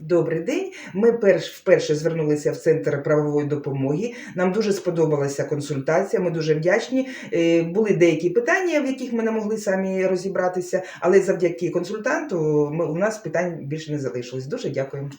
Добрий день. Ми перш вперше звернулися в центр правової допомоги. Нам дуже сподобалася консультація. Ми дуже вдячні. Е, були деякі питання, в яких ми не могли самі розібратися, але завдяки консультанту ми, у нас питань більше не залишилось. Дуже дякуємо.